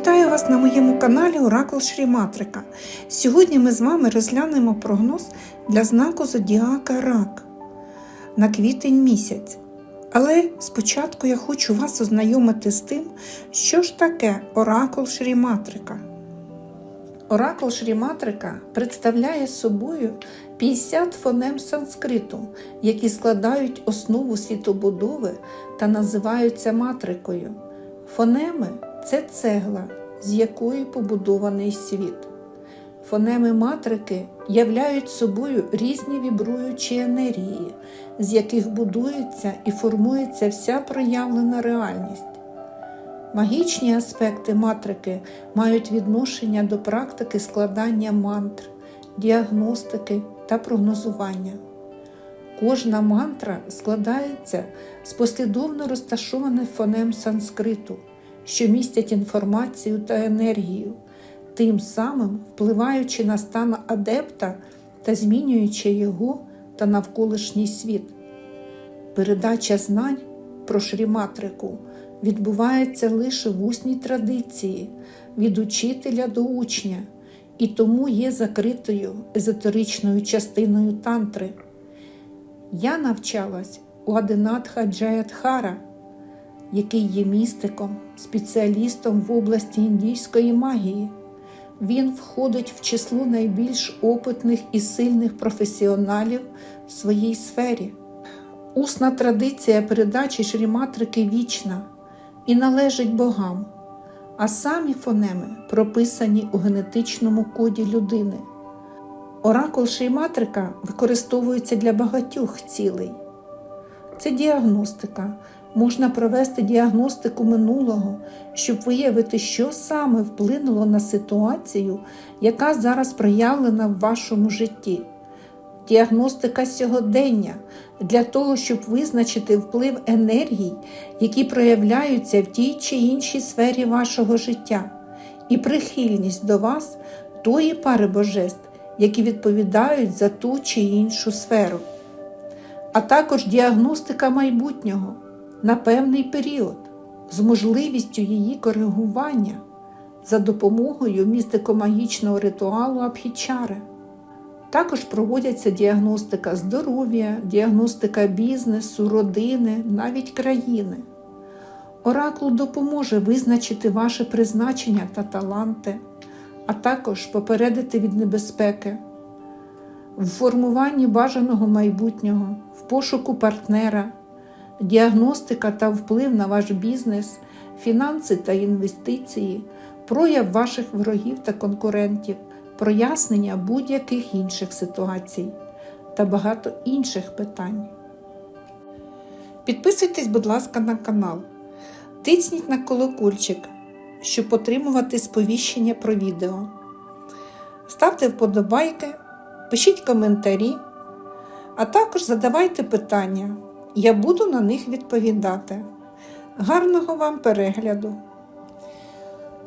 Вітаю вас на моєму каналі Оракул Шріматрика. Сьогодні ми з вами розглянемо прогноз для знаку Зодіака Рак на квітень місяць. Але спочатку я хочу вас ознайомити з тим, що ж таке Оракул Шріматрика. Оракул Шріматрика представляє собою 50 фонем санскриту, які складають основу світобудови та називаються матрикою. Фонеми це цегла, з якої побудований світ. Фонеми матрики являють собою різні вібруючі енергії, з яких будується і формується вся проявлена реальність. Магічні аспекти матрики мають відношення до практики складання мантр, діагностики та прогнозування. Кожна мантра складається з послідовно розташованих фонем санскриту, що містять інформацію та енергію, тим самим впливаючи на стан адепта та змінюючи його та навколишній світ. Передача знань про шріматрику відбувається лише в усній традиції від учителя до учня і тому є закритою езотеричною частиною тантри. Я навчалась у Адинатха Джаядхара, який є містиком, спеціалістом в області індійської магії. Він входить в число найбільш опитних і сильних професіоналів в своїй сфері. Усна традиція передачі шріматрики вічна і належить богам, а самі фонеми прописані у генетичному коді людини. Оракул шріматрика використовується для багатьох цілей. Це діагностика. Можна провести діагностику минулого, щоб виявити, що саме вплинуло на ситуацію, яка зараз проявлена в вашому житті. Діагностика сьогодення для того, щоб визначити вплив енергій, які проявляються в тій чи іншій сфері вашого життя, і прихильність до вас тої пари божеств, які відповідають за ту чи іншу сферу, а також діагностика майбутнього на певний період з можливістю її коригування за допомогою містико-магічного ритуалу Абхічари. Також проводяться діагностика здоров'я, діагностика бізнесу, родини, навіть країни. Оракул допоможе визначити ваше призначення та таланти, а також попередити від небезпеки, в формуванні бажаного майбутнього, в пошуку партнера, діагностика та вплив на ваш бізнес, фінанси та інвестиції, прояв ваших ворогів та конкурентів прояснення будь-яких інших ситуацій та багато інших питань. Підписуйтесь, будь ласка, на канал. Тисніть на колокольчик, щоб отримувати сповіщення про відео. Ставте вподобайки, пишіть коментарі, а також задавайте питання. Я буду на них відповідати. Гарного вам перегляду!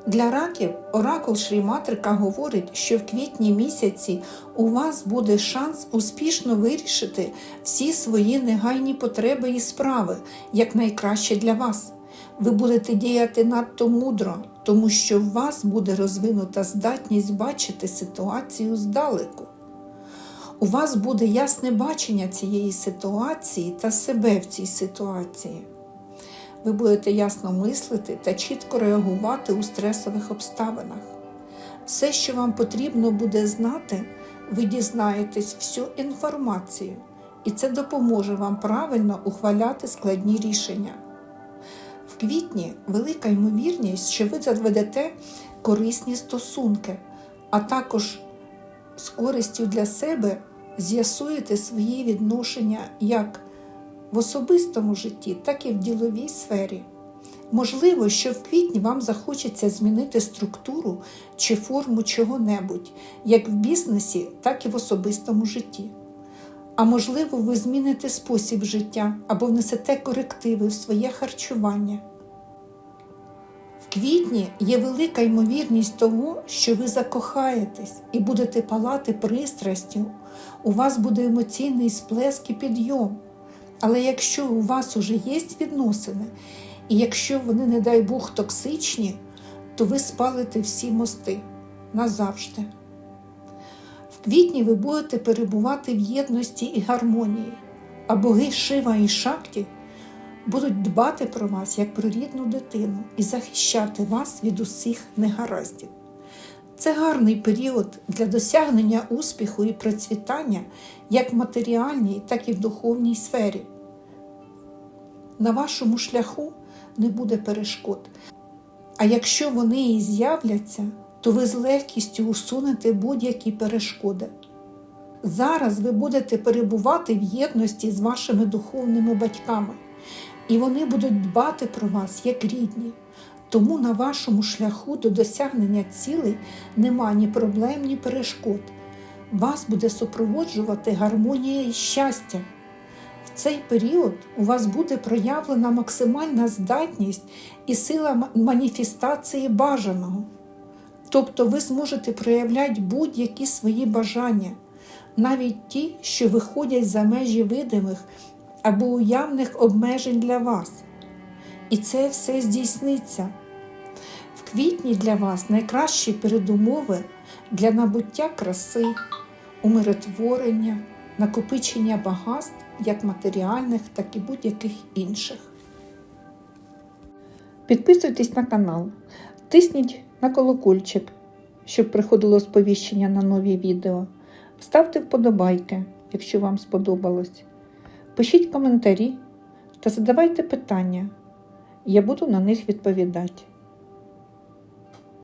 Для раків оракул Шріматрика говорить, що в квітні місяці у вас буде шанс успішно вирішити всі свої негайні потреби і справи як найкраще для вас. Ви будете діяти надто мудро, тому що в вас буде розвинута здатність бачити ситуацію здалеку. У вас буде ясне бачення цієї ситуації та себе в цій ситуації ви будете ясно мислити та чітко реагувати у стресових обставинах. Все, що вам потрібно буде знати, ви дізнаєтесь всю інформацію, і це допоможе вам правильно ухваляти складні рішення. В квітні велика ймовірність, що ви заведете корисні стосунки, а також з користю для себе з'ясуєте свої відношення як в особистому житті, так і в діловій сфері. Можливо, що в квітні вам захочеться змінити структуру чи форму чого-небудь, як в бізнесі, так і в особистому житті. А можливо, ви зміните спосіб життя або внесете корективи в своє харчування. Квітні є велика ймовірність того, що ви закохаєтесь і будете палати пристрастю, у вас буде емоційний сплеск і підйом. Але якщо у вас уже є відносини, і якщо вони, не дай Бог, токсичні, то ви спалите всі мости назавжди. В квітні ви будете перебувати в єдності і гармонії, а боги Шива і Шакті будуть дбати про вас як про рідну дитину і захищати вас від усіх негараздів. Це гарний період для досягнення успіху і процвітання як в матеріальній, так і в духовній сфері. На вашому шляху не буде перешкод. А якщо вони і з'являться, то ви з легкістю усунете будь-які перешкоди. Зараз ви будете перебувати в єдності з вашими духовними батьками, і вони будуть дбати про вас як рідні. Тому на вашому шляху до досягнення цілей нема ні проблем, ні перешкод. Вас буде супроводжувати гармонія і щастя. В цей період у вас буде проявлена максимальна здатність і сила маніфестації бажаного. Тобто ви зможете проявляти будь-які свої бажання, навіть ті, що виходять за межі видимих або уявних обмежень для вас. І це все здійсниться. В квітні для вас найкращі передумови для набуття краси, умиротворення, накопичення багатств як матеріальних, так і будь-яких інших. Підписуйтесь на канал, тисніть на колокольчик, щоб приходило сповіщення на нові відео. Ставте вподобайки, якщо вам сподобалось. Пишіть коментарі та задавайте питання. Я буду на них відповідати.